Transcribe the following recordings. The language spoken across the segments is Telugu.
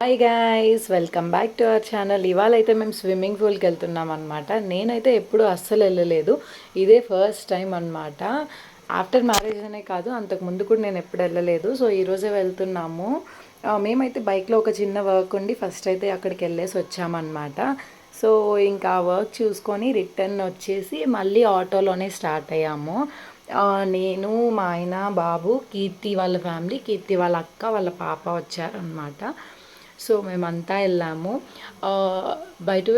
Hi guys welcome back to our channel ఇవాళ అయితే మేము స్విమ్మింగ్ పూల్కి వెళ్తున్నాం అనమాట నేనైతే ఎప్పుడు అస్సలు వెళ్ళలేదు. ఇదే ఫస్ట్ టైం అనమాట ఆఫ్టర్ మ్యారేజ్ అనే కాదు అంతకు ముందు కూడా నేను ఎప్పుడు వెళ్ళలేదు. సో ఈరోజే వెళ్తున్నాము. మేమైతే బైక్లో ఒక చిన్న వర్క్ ఉండి ఫస్ట్ అయితే అక్కడికి వెళ్ళేసి వచ్చామన్నమాట సో ఇంకా ఆ వర్క్ చూసుకొని రిటర్న్ వచ్చేసి మళ్ళీ ఆటోలోనే స్టార్ట్ అయ్యాము. నేను మా ఆయన బాబు కీర్తి వాళ్ళ ఫ్యామిలీ కీర్తి వాళ్ళ అక్క వాళ్ళ పాప వచ్చారనమాట సో మేమంతా వెళ్ళాము. బయట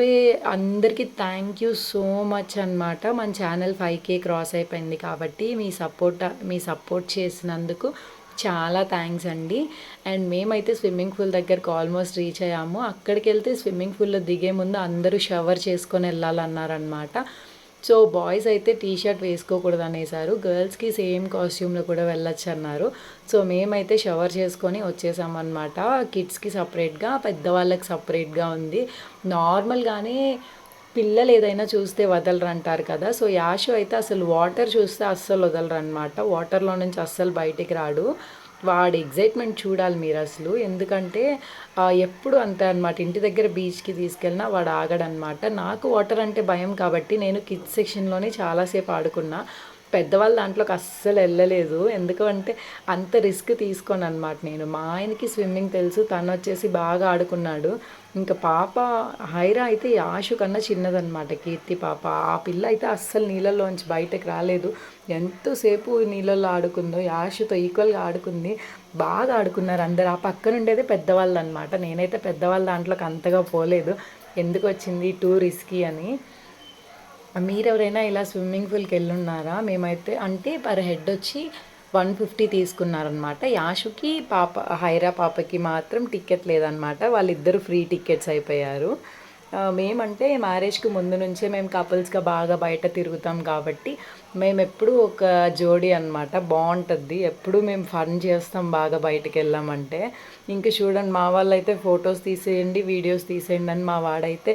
అందరికీ థ్యాంక్ యూ సో మచ్ అనమాట మన ఛానల్ ఫైవ్ కే క్రాస్ అయిపోయింది కాబట్టి మీ సపోర్ట్ మీ సపోర్ట్ చేసినందుకు చాలా థ్యాంక్స్ అండి. అండ్ మేమైతే స్విమ్మింగ్ పూల్ దగ్గరకు ఆల్మోస్ట్ రీచ్ అయ్యాము. అక్కడికి వెళ్తే స్విమ్మింగ్ పూల్లో దిగే ముందు అందరూ షవర్ చేసుకొని వెళ్ళాలన్నారనమాట సో బాయ్స్ అయితే టీ షర్ట్ వేసుకోకూడదు అనేసారు గర్ల్స్కి సేమ్ కాస్ట్యూమ్లో కూడా వెళ్ళొచ్చు అన్నారు సో మేమైతే షవర్ చేసుకొని వచ్చేసామన్నమాట. కిడ్స్కి సపరేట్గా పెద్దవాళ్ళకి సపరేట్గా ఉంది. నార్మల్గానే పిల్లలు ఏదైనా చూస్తే వదలరు అంటారు కదా. సో యాషు అయితే అసలు వాటర్ చూస్తే అస్సలు వదలరు అనమాట వాటర్లో నుంచి అస్సలు బయటికి రాడు. వాడి ఎగ్జైట్మెంట్ చూడాలి మీరు అసలు. ఎందుకంటే ఎప్పుడు అంతే అనమాట ఇంటి దగ్గర బీచ్కి తీసుకెళ్ళినా వాడు ఆగడనమాట నాకు వాటర్ అంటే భయం కాబట్టి నేను కిడ్స్ సెక్షన్లోనే చాలాసేపు ఆడుకున్నా. పెద్దవాళ్ళ దాంట్లోకి అస్సలు వెళ్ళలేదు. ఎందుకంటే అంత రిస్క్ తీసుకోను అనమాట నేను. మా ఆయనకి స్విమ్మింగ్ తెలుసు తను వచ్చేసి బాగా ఆడుకున్నాడు. ఇంకా పాప హైరా అయితే ఆశు కన్నా చిన్నదనమాట కీర్తి పాప. ఆ పిల్ల అయితే అస్సలు నీళ్ళలోంచి బయటకు రాలేదు. ఎంతోసేపు నీళ్ళల్లో ఆడుకుందో యాషుతో ఈక్వల్గా ఆడుకుంది. బాగా ఆడుకున్నారు అందరు. ఆ పక్కన ఉండేది పెద్దవాళ్ళు అనమాట నేనైతే పెద్దవాళ్ళ దాంట్లోకి అంతగా పోలేదు. ఎందుకు వచ్చింది టూ రిస్కీ అని. మీరెవరైనా ఇలా స్విమ్మింగ్ పూల్కి వెళ్ళున్నారా మేమైతే అంటే పర్ హెడ్ వచ్చి వన్ ఫిఫ్టీ తీసుకున్నారనమాట. యాషుకి పాప హైరా పాపకి మాత్రం టికెట్ లేదనమాట. వాళ్ళిద్దరు ఫ్రీ టికెట్స్ అయిపోయారు. మేమంటే మ్యారేజ్కి ముందు నుంచే మేము కపుల్స్గా బాగా బయట తిరుగుతాం కాబట్టి మేము ఎప్పుడు ఒక జోడీ అనమాట. బాగుంటుంది ఎప్పుడు మేము ఫన్ చేస్తాం బాగా బయటకు వెళ్ళామంటే ఇంక చూడండి మా వాళ్ళు అయితే ఫొటోస్ తీసేయండి వీడియోస్ తీసేయండి అని మా వాడైతే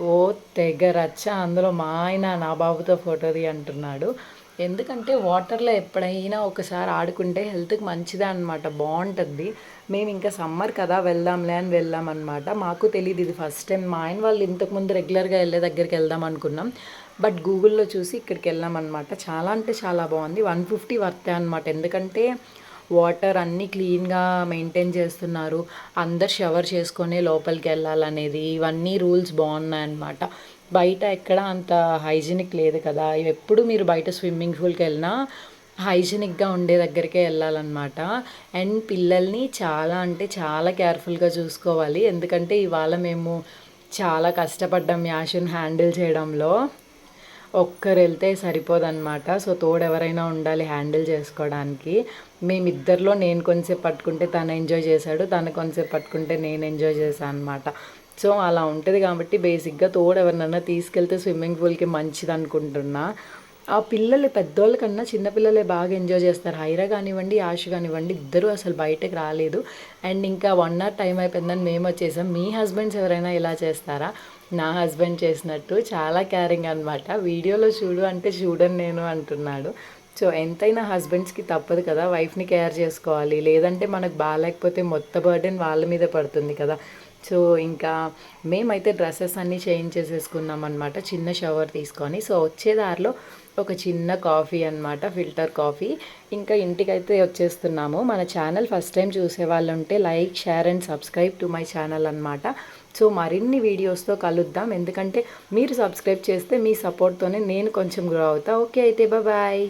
ఓ తెగ రచ్చ. అందులో మా ఆయన నా బాబుతో ఫోటో అంటున్నాడు ఎందుకంటే వాటర్లో ఎప్పుడైనా ఒకసారి ఆడుకుంటే హెల్త్కి మంచిదే అనమాట బాగుంటుంది. మేము ఇంకా సమ్మర్ కదా వెళ్దాంలే అని వెళ్ళాం అనమాట మాకు తెలియదు ఇది ఫస్ట్ టైం. మా ఆయన వాళ్ళు ఇంతకుముందు రెగ్యులర్గా వెళ్ళే దగ్గరికి వెళ్దాం అనుకున్నాం. బట్ గూగుల్లో చూసి ఇక్కడికి వెళ్ళాం అనమాట చాలా అంటే చాలా బాగుంది. వన్ ఫిఫ్టీ వర్తే అనమాట ఎందుకంటే వాటర్ అన్నీ క్లీన్గా మెయింటైన్ చేస్తున్నారు. అందరు షవర్ చేసుకొని లోపలికి వెళ్ళాలనేది ఇవన్నీ రూల్స్ బాగున్నాయి అన్నమాట బయట ఎక్కడ అంత హైజీనిక్ లేదు కదా. ఎప్పుడు మీరు బయట స్విమ్మింగ్ పూల్కి వెళ్ళినా హైజీనిక్గా ఉండే దగ్గరికే వెళ్ళాలన్నమాట. అండ్ పిల్లల్ని చాలా అంటే చాలా కేర్ఫుల్గా చూసుకోవాలి. ఎందుకంటే ఇవాళ మేము చాలా కష్టపడ్డాం యాషన్ హ్యాండిల్ చేయడంలో. ఒక్కరు వెళ్తే సరిపోదన్నమాట. సో తోడు ఎవరైనా ఉండాలి హ్యాండిల్ చేసుకోవడానికి. మేమిద్దరిలో నేను కొంచెంసేపు పట్టుకుంటే తను ఎంజాయ్ చేశాడు తను కొంచెంసేపు పట్టుకుంటే నేను ఎంజాయ్ చేశాను అనమాట సో అలా ఉంటుంది కాబట్టి బేసిక్గా తోడు ఎవరినైనా తీసుకెళ్తే స్విమ్మింగ్ పూల్కి మంచిది అనుకుంటున్నా ఆ పిల్లలు పెద్దోళ్ళ కన్నా చిన్నపిల్లలే బాగా ఎంజాయ్ చేస్తారు. హైరా కానివ్వండి ఆశ కానివ్వండి ఇద్దరు అసలు బయటకు రాలేదు. అండ్ ఇంకా వన్ అవర్ టైం అయిపోయిందని మేము వచ్చేసాం. మీ హస్బెండ్స్ ఎవరైనా ఇలా చేస్తారా? నా హస్బెండ్ చేసినట్టు చాలా క్యారింగ్ అనమాట వీడియోలో చూడు అంటే చూడను నేను అంటున్నాడు. సో ఎంతైనా హస్బెండ్స్కి తప్పదు కదా. వైఫ్ని కేర్ చేసుకోవాలి. లేదంటే మనకు బాగాలేకపోతే మొత్తం బర్డెన్ వాళ్ళ మీద పడుతుంది కదా. సో ఇంకా మేమైతే డ్రెస్సెస్ అన్నీ చేంజ్ చేసేసుకున్నాం అనమాట చిన్న షవర్ తీసుకొని. సో వచ్చే దారిలో ఒక చిన్న కాఫీ అన్నమాట ఫిల్టర్ కాఫీ. ఇంకా ఇంటికైతే వచ్చేస్తున్నాము. మన ఛానల్ ఫస్ట్ టైం చూసే వాళ్ళు ఉంటే like share and subscribe to my channel అనమాట సో మరిన్ని వీడియోస్తో కలుద్దాం. ఎందుకంటే మీరు సబ్స్క్రైబ్ చేస్తే మీ సపోర్ట్తోనే నేను కొంచెం గ్రో అవుతా. ఓకే అయితే బాయ్.